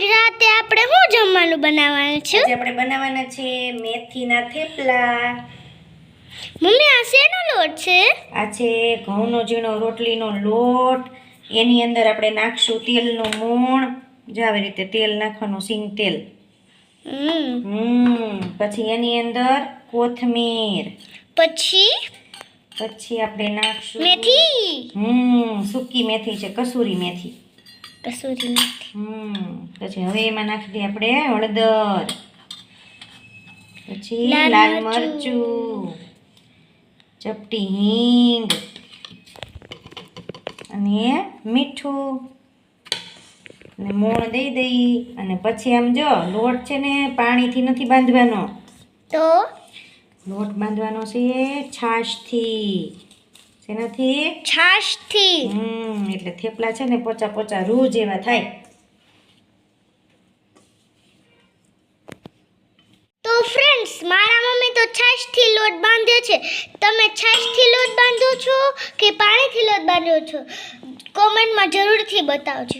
આજ રાતે આપણે શું જમવાનું બનાવવાનું છે? આજે આપણે બનાવવાના છે મેથીના થેપલા. મમ્મી આ શેનો લોટ છે? આ છે ઘઉંનો ઝીણો રોટલીનો લોટ. એની અંદર આપણે નાખશું તેલનું મૂણ. જો આવી રીતે તેલ નાખવાનું સિંગ તેલ. હમ. હમ. પછી એની અંદર કોથમીર. પછી? પછી આપણે નાખશું મેથી. હમ. સૂકી મેથી છે કસૂરી મેથી. કસૂરી પછી હવે એમાં નાખી દઈએ આપણે હળદર. પછી લાલ. મરચું ચપટી હિંગ અને મીઠું. અને મોણ દઈ દઈ અને પછી આમ જો લોટ છે ને પાણીથી નથી બાંધવાનો. તો? લોટ બાંધવાનો છે છાશથી. શેનાથી છાશથી. હમ એટલે થેપલા છે ને પોચા પોચા રૂ જેવા થાય. તો ફ્રેન્ડ્સ મારા મમ્મી તો છાશથી લોટ બાંધ્યો છે. તમે છાશથી લોટ બાંધો છો કે પાણીથી લોટ બાંધો છો? કોમેન્ટમાં જરૂરથી બતાવજો.